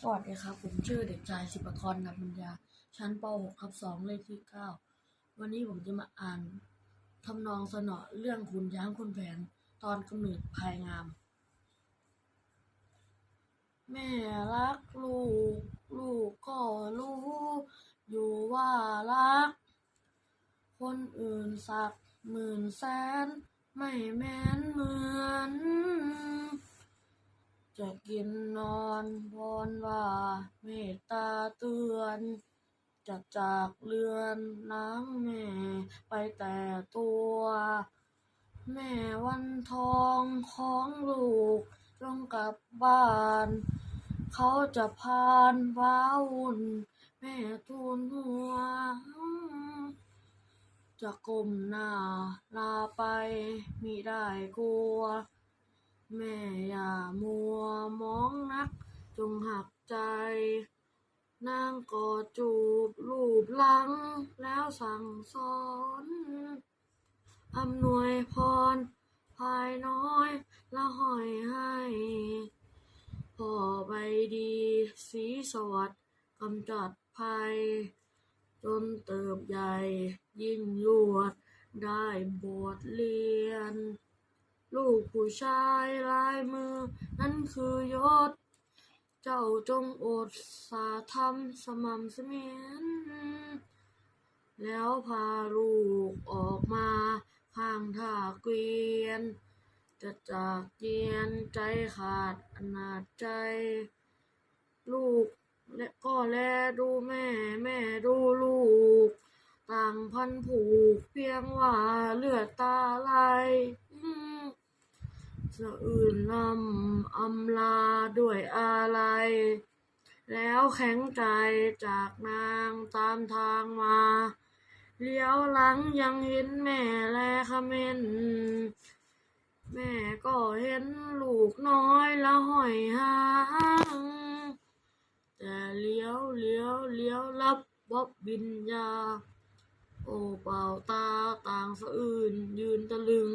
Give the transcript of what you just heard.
สวัสดีครับ ผมชื่อเด็กชายสิบกรนำปัญญา ชั้นป .6 ครับ2เลขที่ 9 วันนี้ผมจะมาอ่านทำนองสนอเรื่องขุนช้างขุนแผน ตอนกำเนิดภายงาม แม่รักลูก ลูกก็รู้ อยู่ว่ารัก คนอื่นสักหมื่นแสน ไม่แม้นเหมือน จะกินนอนวอนว่าเมตตาเตือนจะจากเรือนน้ำแม่ไปแต่ตัว แม่วันทองของลูกจงกลับบ้าน เขาจะพานว้าวุ่น แม่ทูลหัว จะก้มหน้าลาไปมิได้กลัว แม่อย่ามัวมองนัก จงหักใจนางกอดจูบรูปหลัง แล้วสั่งสอนอำนวยพร ภายน้อยละห้อยให้พ่อใบดีสีสวัสดิ์กำจัดภัย จนเติบใหญ่ยิ่งยวดได้บทเรียน ลูกผู้ชายลายมือ นั่นคือยศ เจ้าจงอดสาธรรมสม่ำเสมียนแล้วพาลูกออกมาข้างท่าเกวียน จะจากเยียนใจขาดอนาจใจ ลูกและก็แลดูแม่แม่ดูลูก ต่างพันผูกเพียงว่าเลือดตาไหล สะอื่นลำอำลาด้วยอะไร แล้วแข็งใจจากนางตามทางมาเลี้ยวหลังยังเห็นแม่แลคเมนแม่ก็เห็นลูกน้อยละห้อยหางแต่เลี้ยวเลี้ยวเลี้ยวรับวับบินยา โอเป่าตาต่างสะอื่นยืนตะลึง